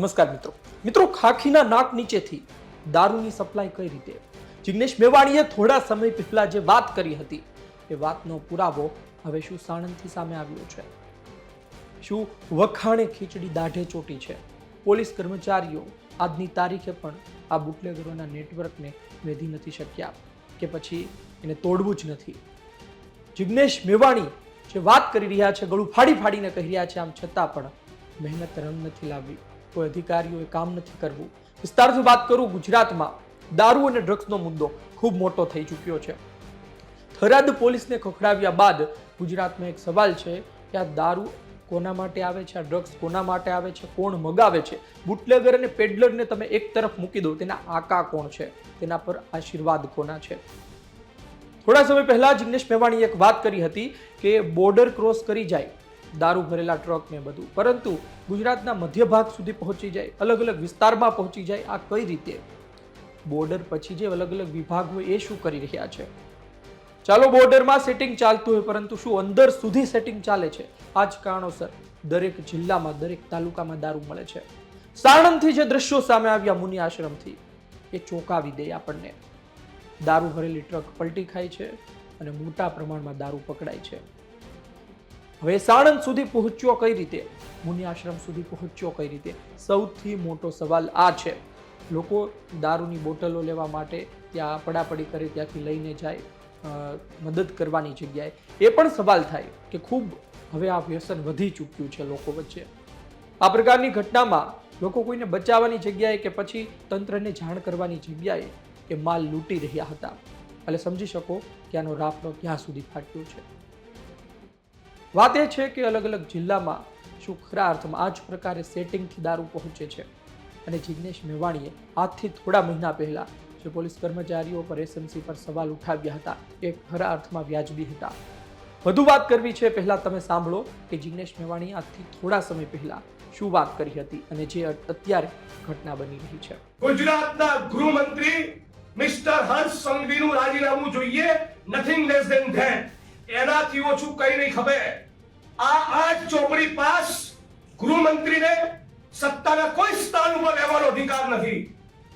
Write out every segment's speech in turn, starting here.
નમસ્કાર મિત્રો. મિત્રો, ખાખીના નાક નીચેથી દારૂની સપ્લાય કઈ રીતે? જિગ્નેશ મેવાણીએ થોડા સમય પહેલા જે વાત કરી હતી, એ વાતનો પુરાવો હવે શું સાણંદથી સામે આવ્યો છે? શું વખાણે ખીચડી દાઢે ચોટી છે? પોલીસ કર્મચારીઓ આજની તારીખે પણ આ બુટલેગરોના નેટવર્કને વેધી નથી શક્યા કે પછી એને તોડવું જ નથી. જિગ્નેશ મેવાણી જે વાત કરી રહ્યા છે, ગળું ફાડી ફાડીને કહી રહ્યા છે, આમ છતાં પણ મહેનત રંગ નથી લાવવી. કોઈ અધિકારીઓએ કામ નથી કરવું. વિસ્તારથી વાત કરું ગુજરાતમાં. દારૂ અને ડ્રગ્સનો મુદ્દો ખૂબ મોટો થઈ ચૂક્યો છે. થરાદ પોલીસને ખખડાવ્યા બાદ ગુજરાતમાં એક સવાલ છે કે આ દારૂ કોના માટે આવે છે, આ ડ્રગ્સ કોના માટે આવે છે, કોણ મગાવે છે? બુટલેગર અને પેડલરને તમે એક તરફ મૂકી દો, તેના આકા કોણ છે? તેના પર આશીર્વાદ કોના છે? થોડા સમય પહેલા જિગ્નેશ મેવાણીએ એક વાત કરી હતી કે બોર્ડર ક્રોસ કરી જાય. દારૂ ભરેલા ટ્રક ને બધું. પરંતુ ગુજરાતના મધ્ય ભાગ સુધી પહોંચી જાય અલગ અલગ વિસ્તારમાં પહોંચી જાય, આ કઈ રીતે? બોર્ડર પછી જે અલગ અલગ વિભાગ હોય એ શું કરી રહ્યા છે? ચાલો બોર્ડરમાં સેટિંગ ચાલતું હોય, પરંતુ શું અંદર સુધી સેટિંગ ચાલે છે? આ જ કારણોસર દરેક જિલ્લામાં, દરેક તાલુકામાં દારૂ મળે છે. સાણંદથી જે દ્રશ્યો સામે આવ્યા મુનિ આશ્રમથી, એ ચોંકાવી દે આપણને. દારૂ ભરેલી ટ્રક પલટી ખાય છે અને મોટા પ્રમાણમાં દારૂ પકડાય છે. હવે સાણંદ સુધી પહોંચ્યો કઈ રીતે? મુનિ આશ્રમ સુધી પહોંચ્યો કઈ રીતે? સૌથી મોટો સવાલ આ છે. લોકો દારૂની બોટલો લેવા માટે ત્યાં પડાપડી કરે, ત્યાંથી લઈને જાય મદદ કરવાની જગ્યાએ. એ પણ સવાલ થાય કે ખૂબ હવે આ વ્યસન વધી ચૂક્યું છે લોકો વચ્ચે. આ પ્રકારની ઘટનામાં લોકો કોઈને બચાવવાની જગ્યાએ કે પછી તંત્રને જાણ કરવાની જગ્યાએ એ માલ લૂંટી રહ્યા હતા? એટલે સમજી શકો કે આનો રાફડો ક્યાં સુધી ફાટ્યો છે. વાત એ છે કે અલગ અલગ જિલ્લામાં શું ખરા અર્થમાં આ જ પ્રકારે સેટિંગથી દારૂ પહોંચે છે. અને જિજ્ઞેશ મેવાણીએ આજથી થોડા મહિના પહેલા જે પોલીસ કર્મચારીઓ પર એસએમસી પર સવાલ ઉઠાવ્યા હતા, એ ખરા અર્થમાં વ્યાજબી હતા. વધુ વાત કરવી છે, પહેલા તમે સાંભળો કે જિજ્ઞેશ મેવાણીએ આજથી થોડા સમય પહેલા શું વાત કરી હતી અને જે અત્યારે ઘટના બની રહી છે. ગુજરાતના ગૃહમંત્રી મિસ્ટર હર્ષ સંઘવીનું રાજીનામું જોઈએ નથિંગ લેસ ધેન ધેટ એનાથી ઓછું કઈ નહીં ખબર. આ આ ચોપડી પાસ ગૃહમંત્રીને સત્તાના કોઈ સ્થાન ઉપર લેવાનો અધિકાર નથી.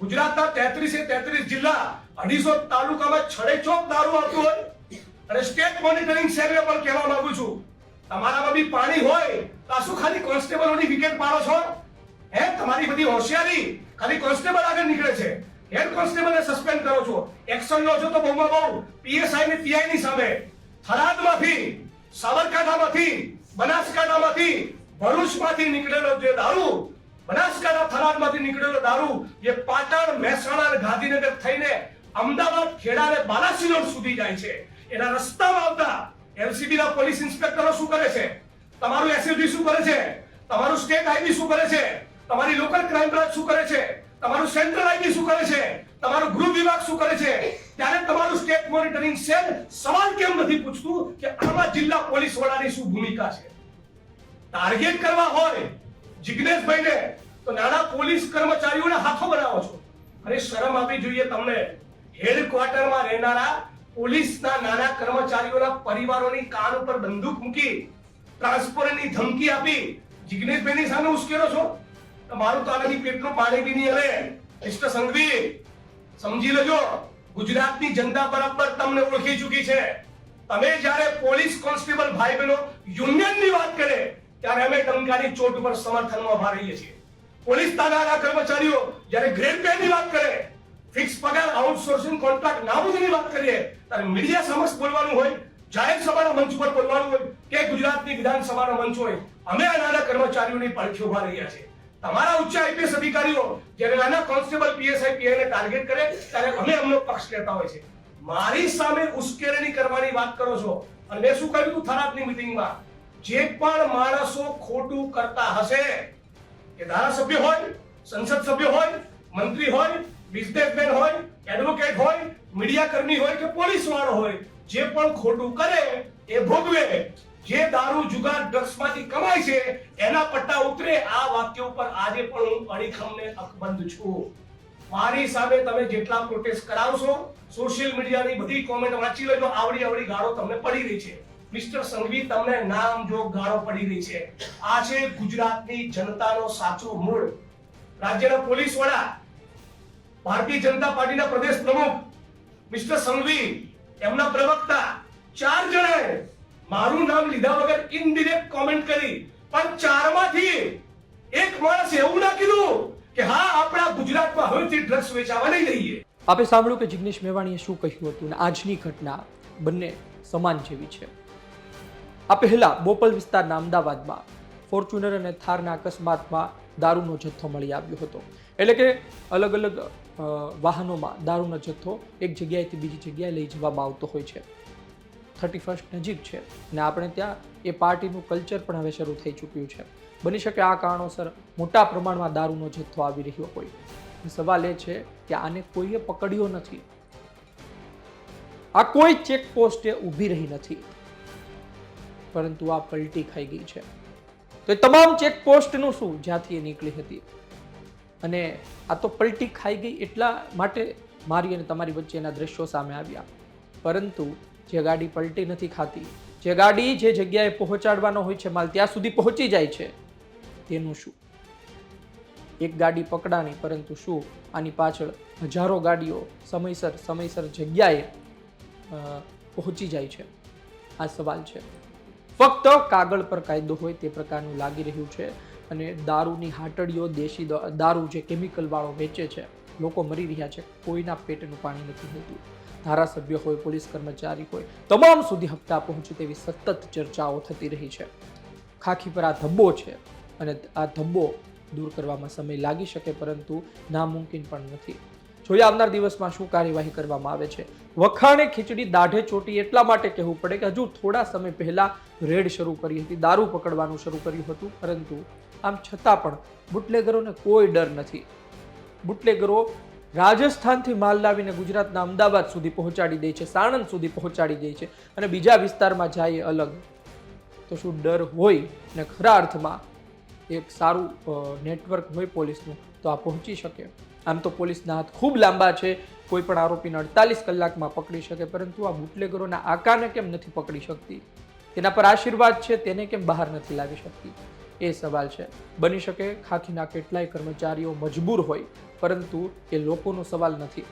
ગુજરાતના તેત્રીસે તેત્રીસ જિલ્લા અઢીસો તાલુકામાં છડેચોક દારૂ આવતું હોય અને સ્ટેટ મોનિટરિંગ સેલને પણ કહેવા માંગુ છું. તમારામાં બી પાણી હોય તો શું ખાલી કોન્સ્ટેબલોની વિકેટ પાડો છો? હે, તમારી બધી હોશિયારી ખાલી કોન્સ્ટેબલ આગળ નીકળે છે. હેડ કોન્સ્ટેબલને સસ્પેન્ડ કરો છો. એક્શન લો છો તો બહુમાં બહુ. પીએસઆઈ ને પીઆઈ ની સામે. થરાદમાંથી, સાબરકાંઠામાંથી, બનાસકાંઠામાંથી ભરૂચમાંથી નીકળેલો જે દારૂ, બનાસકાંઠા થરાદમાંથી નીકળેલો દારૂ, એ પાટણ, મહેસાણા અને ગાંધીનગર થઈને અમદાવાદ, ખેડા અને બાલાસિનોર સુધી જાય છે. એના રસ્તામાં આવતા એલસીબી ના પોલીસ ઇન્સ્પેક્ટરો શું કરે છે? તમારું એસએલજી શું કરે છે? તમારું સ્ટેટ આઈબી શું કરે છે? તમારી લોકલ ક્રાઇમ બ્રાન્ચ શું કરે છે? તમારું સેન્ટ્રલ આઈબી શું કરે છે? તમારું ગૃહ વિભાગ શું કરે છે? ત્યારે તમારું સ્ટેટ મોનિટરિંગ સેલ સવાલ કેમ નથી પૂછતું કે આમાં જિલ્લા પોલીસ વડાની શું ભૂમિકા છે? ટાર્ગેટ કરવા હોય જિજ્ઞેશભાઈને તો નાના પોલીસ કર્મચારીઓને હાથો બનાવો છો. અરે શરમ આપવી જોઈએ તમને. હેડક્વાર્ટરમાં રહેનારા પોલીસના નાના કર્મચારીઓના પરિવારોની કાન ઉપર બંદૂક મૂકી ટ્રાન્સપોર્ટની ધમકી આપી જિજ્ઞેશભાઈની સામે ઉશ્કેરો છો? તમારું તો આનાથી પેટનું પાણી બી નહીં હવે મિસ્ટર સંઘવી સમજી લેજો. ગુજરાતની જનતા બરાબર તમને ઓળખી ચૂકી છે. તમે જ્યારે પોલીસ કોન્સ્ટેબલ ભાઈ બહેનો યુનિયનની વાત કરે, ત્યારે અમે ટંકારી ચોટ ઉપર સમર્થનમાં ઊભા રહીએ છીએ. પોલીસ તાનાના કર્મચારીઓ જ્યારે ગ્રેડ પે ની વાત કરે, ફિક્સ પગાર, આઉટસોર્સિંગ કોન્ટ્રાક્ટ નાબૂદીની વાત કરીએ, ત્યારે મીડિયા સમક્ષ બોલવાનું હોય, જાહેર સભાના મંચ પર બોલવાનું હોય, કે ગુજરાતની વિધાનસભાનો મંચ હોય, અમે આ નાના કર્મચારીઓની પડખે ઊભા રહ્યા છીએ. તમારા ઉચ્ચ આઈપીએસ અધિકારીઓ જ્યારે નાના કોન્સ્ટેબલ પીએસઆઈ પીઆઈ ને ટાર્ગેટ કરે, ત્યારે અમે અમનો પક્ષ લેતા હોય છે. મારી સામે ઉશ્કેરણી કરવાની વાત કરો છો. અને મેં શું કહ્યું હતું થરાદની મીટિંગમાં જે પણ માણસો ખોટું કરતા હશે કે ધારાસભ્ય હોય, સંસદ સભ્ય હોય, મંત્રી હોય બિઝનેસમેન હોય એડવોકેટ હોય મીડિયા કર્મી હોય કે પોલીસ વાળો હોય, જે પણ ખોટું કરે, એ ભોગવે. જે દારૂ, જુગાર ડ્રગ્સમાંથી કમાય છે, એના પટ્ટા ઉતરે. આ વાક્ય ઉપર આજે પણ હું અડીખમને અકબંધ છું. મારી સામે તમે જેટલા પ્રોટેસ્ટ કરાવશો સોશિયલ મીડિયાની બધી કોમેન્ટ વાંચી લેજો. આવડી આવડી ગાળો તમને પડી રહી છે. મિસ્ટર સંઘવી, તમને નામ જો ગાળો પડી રહી છે. આ છે ગુજરાતની જનતાનો સાચો મૂળ. રાજ્યના પોલીસ વડા, ભારતીય જનતા પાર્ટીના પ્રદેશ પ્રમુખ, મિસ્ટર સંઘવી, એમના પ્રવક્તા, ચાર જણાએ મારું નામ લીધા વગર ઇનડિરેક્ટ કોમેન્ટ કરી. પણ ચારમાંથી એક માણસ એવું ના કીધું કે હા, આપણા ગુજરાતમાં હવેથી ડ્રગ્સ વેચાવા નહીં દઈએ. આપે સાંભળ્યું કે જિગ્નેશ મેવાણીએ શું કહ્યું હતું અને આજની ઘટના બંને સમાન જેવી છે. આ પહેલા બોપલ વિસ્તારના અમદાવાદમાં ફોર્ચ્યુનર અને થારના અકસ્માતમાં દારૂનો જથ્થો મળી આવ્યો હતો. એટલે કે અલગ અલગ વાહનોમાં દારૂનો જથ્થો એક જગ્યાએથી બીજી જગ્યાએ લઈ જવામાં આવતો હોય છે. થર્ટી ફર્સ્ટ નજીક છે અને આપણે ત્યાં એ પાર્ટીનું કલ્ચર પણ હવે શરૂ થઈ ચૂક્યું છે. બની શકે આ કારણોસર મોટા પ્રમાણમાં દારૂનો જથ્થો આવી રહ્યો હોય. સવાલ એ છે કે આને કોઈએ પકડ્યો નથી. આ કોઈ ચેકપોસ્ટે ઊભી રહી નથી. પરંતુ આ પલટી ખાઈ ગઈ છે. તો એ તમામ ચેક પોસ્ટનું શું જ્યાંથી એ નીકળી હતી? અને આ તો પલટી ખાઈ ગઈ એટલા માટે મારી અને તમારી વચ્ચે એના દ્રશ્યો સામે આવ્યા. પરંતુ જે ગાડી પલટી નથી ખાતી, જે ગાડી જે જગ્યાએ પહોંચાડવાનો હોય છે, માલ ત્યાં સુધી પહોંચી જાય છે, તેનું શું? એક ગાડી પકડાની, પરંતુ શું? આની પાછળ હજારો ગાડીઓ સમયસર સમયસર જગ્યાએ પહોંચી જાય છે. આ સવાલ છે. ફક્ત કાગળ પર કાયદો હોય તે પ્રકારનું લાગી રહ્યું છે અને દારૂની હાટડીઓ દેશી દારૂ જે કેમિકલવાળો વેચે છે, લોકો મરી રહ્યા છે, કોઈના પેટનું પાણી નથી હોતું. ધારાસભ્ય હોય, પોલીસ કર્મચારી હોય, તમામ સુધી હપ્તા પહોંચે તેવી સતત ચર્ચાઓ થતી રહી છે. ખાખી પર આ ધબ્બો છે અને આ ધબ્બો દૂર કરવામાં સમય લાગી શકે પરંતુ નામુમકિન પણ નથી. જોઈએ આવનાર દિવસમાં શું કાર્યવાહી કરવામાં આવે છે. વખાણે ખીચડી દાઢે ચોટી એટલા માટે કહેવું પડે કે હજુ થોડા સમય પહેલાં રેડ શરૂ કરી હતી, દારૂ પકડવાનું શરૂ કર્યું હતું, પરંતુ આમ છતાં પણ બુટલેગરોને કોઈ ડર નથી. બુટલેગરો રાજસ્થાનથી માલ લાવીને ગુજરાતના અમદાવાદ સુધી પહોંચાડી દે છે, સાણંદ સુધી પહોંચાડી દે છે અને બીજા વિસ્તારમાં જાય અલગ. તો શું ડર હોય ને ખરા અર્થમાં એક સારું નેટવર્ક હોય પોલીસનું, તો આ પહોંચી શકે. આમ તો પોલીસના હાથ ખૂબ લાંબા છે, કોઈ પણ આરોપીને અડતાલીસ કલાકમાં પકડી શકે, પરંતુ આ બુટલેગરોના આકાને કેમ નથી પકડી શકતી? તેના પર આશીર્વાદ છે, તેને કેમ બહાર નથી લાવી શકતી? એ સવાલ છે. બની શકે ખાખીના કેટલાય કર્મચારીઓ મજબૂર હોય પરંતુ એ લોકોનો સવાલ નથી.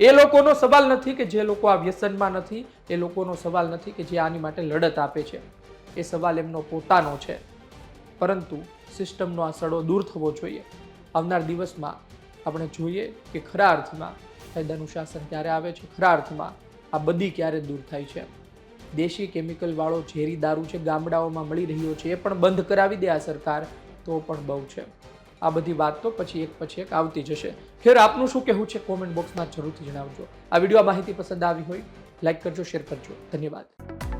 એ લોકોનો સવાલ નથી કે જે લોકો આ વ્યસનમાં નથી, એ લોકોનો સવાલ નથી કે જે આની માટે લડત આપે છે. એ સવાલ એમનો પોતાનો છે. પરંતુ સિસ્ટમનો આ સડો દૂર થવો જોઈએ. આવનાર દિવસમાં આપણે જોઈએ કે ખરા અર્થમાં કાયદાનું શાસન ક્યારે આવે છે, ખરા અર્થમાં આ બધી ક્યારે દૂર થાય છે. દેશી કેમિકલવાળો ઝેરી દારૂ છે ગામડાઓમાં મળી રહ્યો છે, એ પણ બંધ કરાવી દે આ સરકાર, તો પણ બહુ છે. આ બધી વાત તો પછી એક પછી એક આવતી જશે. ખેર, આપનું શું કહેવું છે? કોમેન્ટ બોક્સમાં જરૂરથી જણાવજો. આ વીડિયો માહિતી પસંદ આવી હોય, લાઈક કરજો, શેર કરજો. ધન્યવાદ.